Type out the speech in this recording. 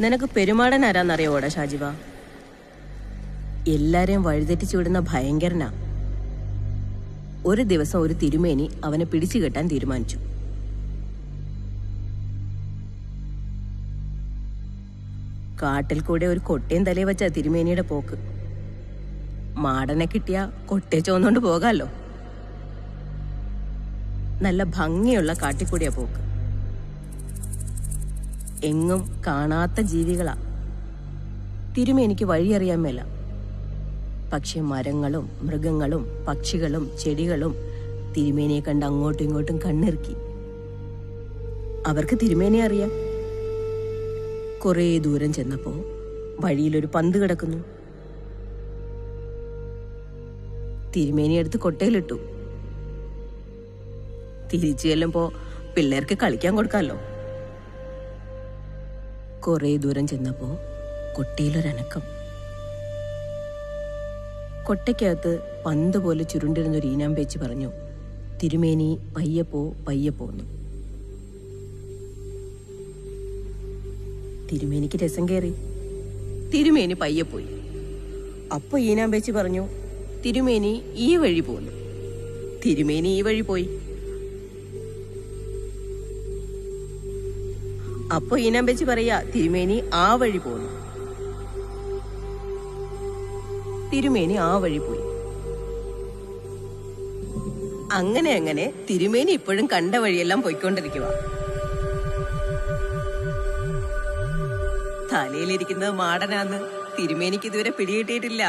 നിനക്ക് പെരുമാടൻ ആരാന്നറിയോടാ ഷാജിബ എല്ലാരെയും വഴിതെറ്റിച്ചു വിടുന്ന ഭയങ്കരനാ. ഒരു ദിവസം ഒരു തിരുമേനി അവനെ പിടിച്ചു കെട്ടാൻ തീരുമാനിച്ചു. കാട്ടിൽ കൂടെ ഒരു കൊട്ടയും തലേ വെച്ച തിരുമേനിയുടെ പോക്ക്. മാടനെ കിട്ടിയ കൊട്ടയെ ചോന്നുകൊണ്ട് പോകാമല്ലോ നല്ല ഭംഗിയുള്ള കാട്ടിക്കൂടിയ പോക്ക്. എങ്ങും കാണാത്ത ജീവികളാ. തിരുമ എനിക്ക് വഴിയറിയാൻ മേല. പക്ഷെ മരങ്ങളും മൃഗങ്ങളും പക്ഷികളും ചെടികളും തിരുമേനിയെ കണ്ട് അങ്ങോട്ടും ഇങ്ങോട്ടും കണ്ണിറുക്കി. അവർക്ക് തിരുമേനെ അറിയാം. കുറേ ദൂരം ചെന്നപ്പോ വഴിയിലൊരു പന്ത് കിടക്കുന്നു. തിരുമേനി എടുത്ത് കൊട്ടയിലിട്ടു. തിരിച്ചു ചെല്ലുമ്പോ പിള്ളേർക്ക് കളിക്കാൻ കൊടുക്കാമല്ലോ കുറേ ദൂരം ചെന്നപ്പോ കൊട്ടയിലൊരനക്കം. കൊട്ടയ്ക്കകത്ത് പന്ത് പോലെ ചുരുണ്ടിരുന്ന ഒരു പേച്ച് പറഞ്ഞു തിരുമേനി പയ്യെ പോ പയ്യെ പോന്നു തിരുമേനിക്ക് രസം കയറി തിരുമേനി പയ്യെ പോയി അപ്പൊ ഈനാമ്പേച്ചി പറഞ്ഞു തിരുമേനി ഈ വഴി പോന്നു തിരുമേനി ഈ വഴി പോയി. അപ്പൊ ഈനാമ്പേച്ചി പറയാ തിരുമേനി ആ വഴി പോന്നു. തിരുമേനി ആ വഴി പോയി. അങ്ങനെ അങ്ങനെ തിരുമേനി ഇപ്പോഴും കണ്ട വഴിയെല്ലാം പോയിക്കൊണ്ടിരിക്കുക തലയിലിരിക്കുന്നത് മാടനാന്ന് തിരുമേനിക്ക് ഇതുവരെ പിടികിട്ടിയിട്ടില്ല.